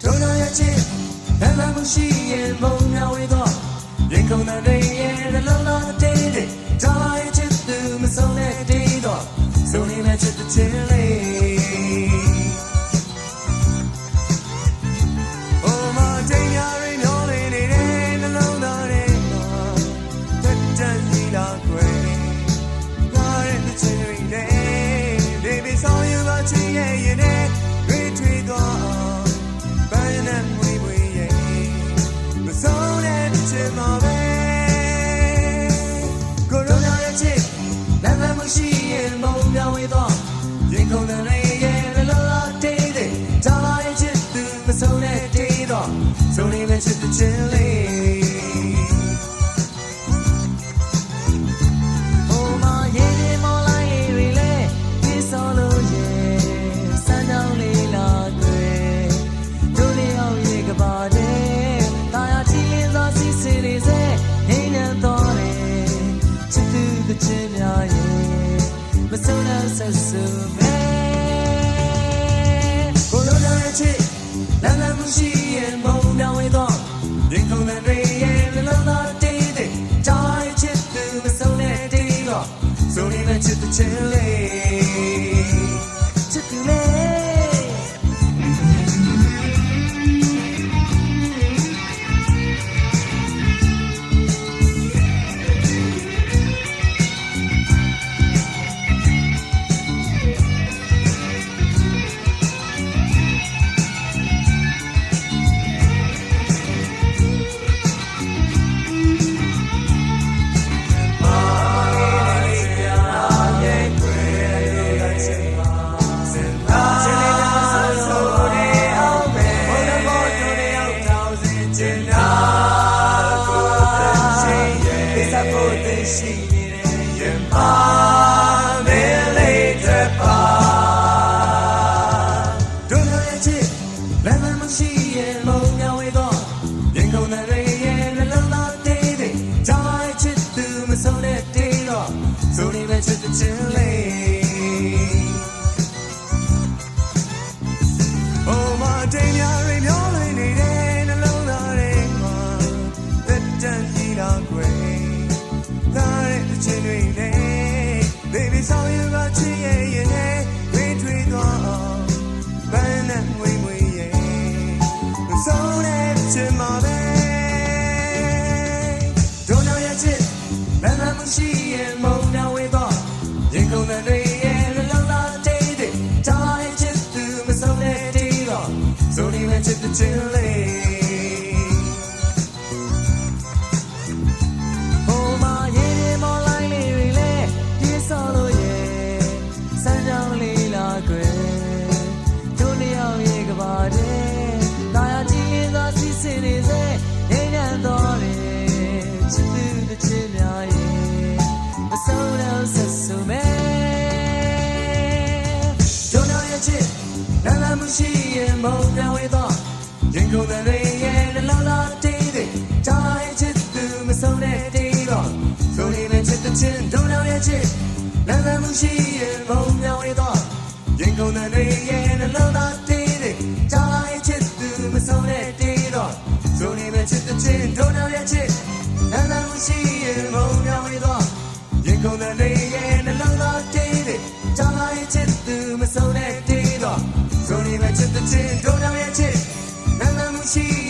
ထုံတော်ရဲ့ချစ်လမ်းလမ်းမရှိရင်မုံများဝေးတော့ရင်ခုန်တဲ့ လမ်းလမ်းမရှိရင်မုံပြောင်းဝေးတော့ရင်ခုန်တဲ့လေရဲ့လလာလာတေးတဲ့ဒါလာရဲ့ချစ်သူမဆုံးတဲ့တေးတော့ဆုံးနေမဲ့ချစ်တဲ့ချင်းလေး ဆုံးတဲ့ဆက်စုမဲကိုလိုတဲ့ချစ်လမ်းလမ်းမရှိရင်မုံပြောင်းဝေးတော့ရင်ခုန်တဲ့တွေရဲ့လလုံးသားတေးတဲ့တာယာချစ်သူမဆုံးတဲ့တေးတော့ဆိုနေမဲ့ချစ်တဲ့ချင်းလေး ရှိနေတဲ့ရင်ပါမင်းလေးတဲ့ပါတို့ရဲ့ချစ်လမ်းမမရှိရင်မုံမြောင်ဝေးတော့ရင်ကုန်တဲ့ရဲ့နှလုံးသားတေးတဲ့ဂျာချစ်သူမဆုံးတဲ့တေးတော့ဆိုနေမဲ့ချစ်တဲ့ချင်းလေး baby ဆော ပြောင်းဝေးတော့ရင်ကုန်တဲ့ရဲ့နှလုံးသားတေးတဲ့တာရဲ့ချစ်သူမဆုံးတဲ့တေးတော့ဆိုနေမဲ့ချစ်တဲ့ချင်းတို့နောက်ရဲ့ချစ်နာနာမရှိရ မဆုံးတဲ့တေးတော့ဆိုနေမဲ့ချစ်တဲ့ချင်းတို့နောက်ရဲ့ချစ်နာနာမရှိ